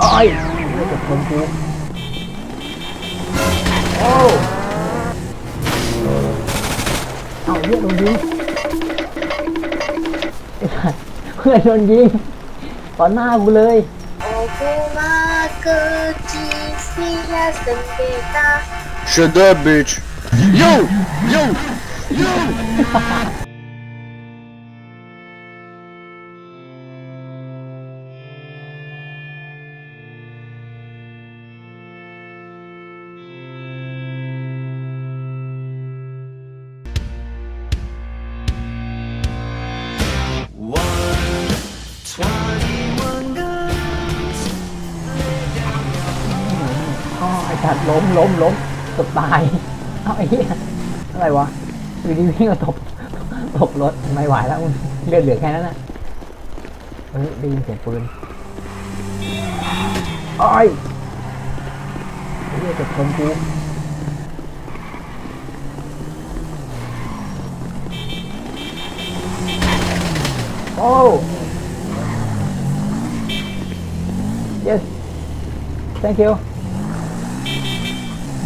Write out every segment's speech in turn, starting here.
โอ้ยไม่จบคนกูโอ้เอาเพื่อนโดนยิงไอ้สัสเพื่อนโดนยิงต่อหน้ากูเลย Alguma coisinha sempita Shut up, bitch. Yo! Yo! Yo! Twenty-one สัตว์ล้มล้มล้มเกือบตาย เอาไอ้เหี้ยอะไรวะอยู่ดีวิ่งมาตบตบรถไม่ไหวแล้วเลือดเหลือแค่นั้นน่ะเฮ้ยได้ยินเสียงปืนโอ้ยไอ้เหี้ยจ็บคนกูโอ้ yes thank you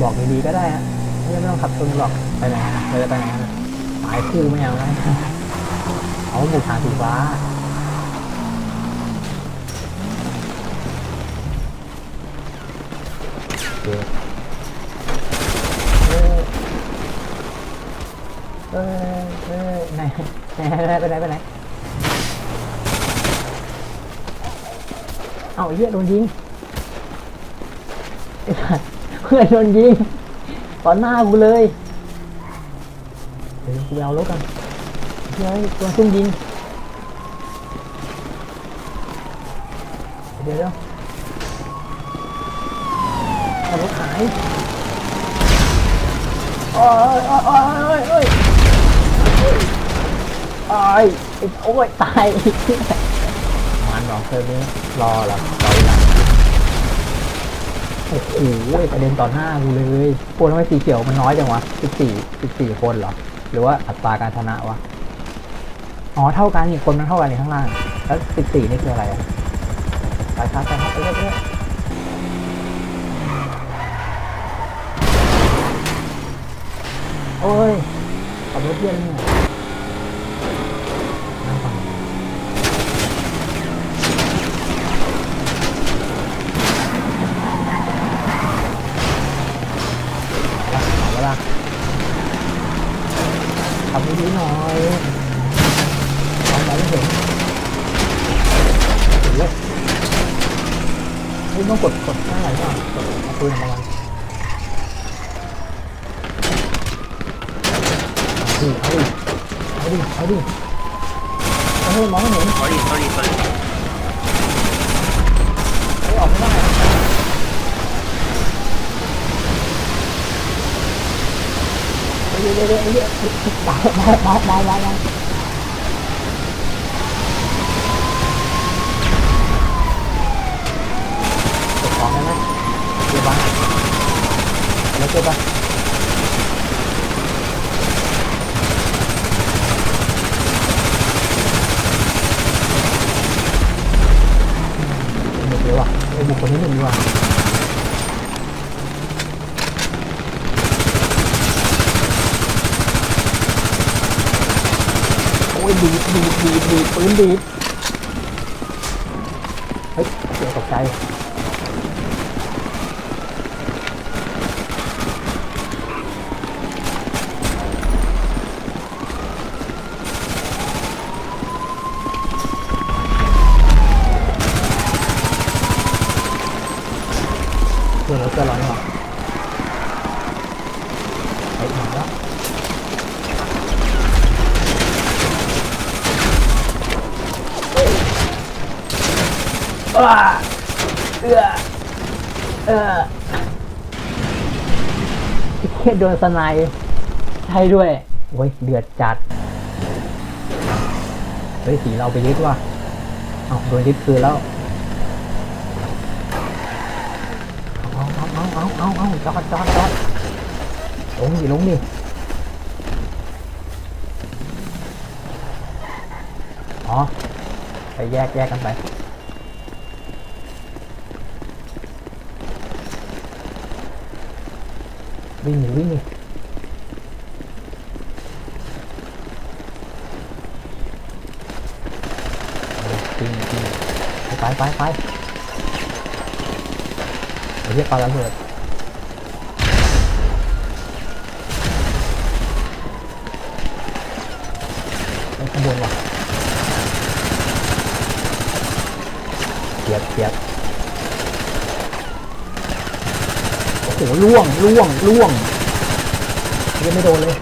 บอกดีๆก็ได้ฮะไม่ต้องขับชนหรอกไปไหนอะเราจะไปไหนอะหมายคู่ไม่เอานะเอาบุกหาสีฟ้าโอเคเอ้ยเออไหนไหนไปไหนไปไหนเอาเหี้ยโดนยิงไอ้สัส พื่อนโดนยิงต่อหน้ากูเลยเดี๋ยวกูเอารถกันเฮ้ยตัวซุ่มยิงเดี๋ยวเดี๋ยวเอารถหายโอ้ยโอ้ยโอ้ยโอ้ยโอ้ยโอ้ยโอ้ยตายมันบอกเธอนี้รอเหรอรอเวลา โอ้โหประเด็นต่อหน้ากูเลยโอ้ทำไมสีเขียวมันน้อยจังวะสิบสี่สิบสี่คนเหรอ หรือว่าอัตราการชนะวะ อ๋อ เท่ากันนี่คนมันเท่ากันนี่ข้างล่าง แล้วสิบสี่นี่คืออะไรอะไปครับไปครับไปเรื่อยๆโอ้ยขับรถเยี่ยนเนี่ยนั่งฟังเอาละเอาละทำดีๆหน่อยมองไปไม่เห็นเห็นเลยนี่ ต้องกดกดหน้าไหนก่อนกดเอาปืนออกมาเอาดิเอาดิเอาดิเอาดิเอาดิมองไม่เห็น Sorry, sorry, sorry. เฮ้ยออกไม่ได้เดี๋ยวเดี๋ยวเดี๋ยวเดี๋ยวได้ได้ได้ได้ได้ เก็บของได้ไหมเก็บบ้างแล้ว เก็บบ้างหมดเลยว่ะไอ้บุคคลนี้หนึ่งดีกว่าโอ้ยดีดดีดดีดดีดปืนดีดเฮ้ยเสียตกใจ เพื่อนเราเกินร้อยหรอไปถึงแล้วอ้าเอือเออแค่โดนสไนใช่ด้วย โอ้ย เดือดจัด เฮ้ย สีเราไปยึดว่ะ เอาโดนยึดคืนแล้ว เอาเอาจอดจอดจอดลงดิลงดิอ๋อไปแยกแยกกันไปวิ่งหนีวิ่งหนีจริงจริงไปไปไปไปเรียกปลาระเบิด ข้างบนว่ะเสียบเสียบโอ้โหล่วงล่วงล่วงยังไม่โดนเลย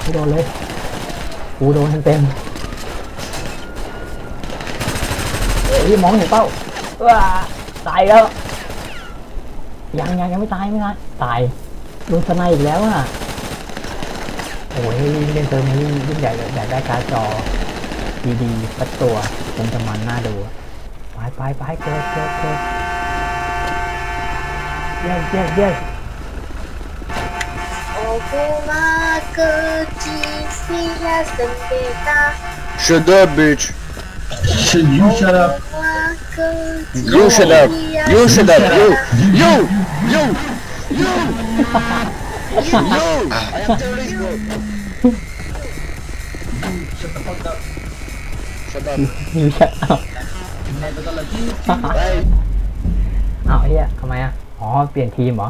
ไม่โดนเลยกูโดนเต็มๆเฮ้ยมองเห็นเป้าว้าตายแล้ว ยังยังยังไม่ตายไม่ตายตายโดนสไนอีกแล้วอะโอ้ยเล่นเติมนี้ยิ่งใหญ่เลยอได้การ์ดจอดีๆสักตัวเป็นตำะมานหน้าดูไปไปไปเกิดเกิดเกิเย้เย้เย้โอ้เกิดจีบตา Shut up, bitch. Shut you shut up. You shut up. You shut up. You. You. You. You. I am terrorist, bro. Shut up. นิวชัดอ้าว Bye. อ้าวเฮียทำไมอะ อ๋อ เปลี่ยนทีมเหรอ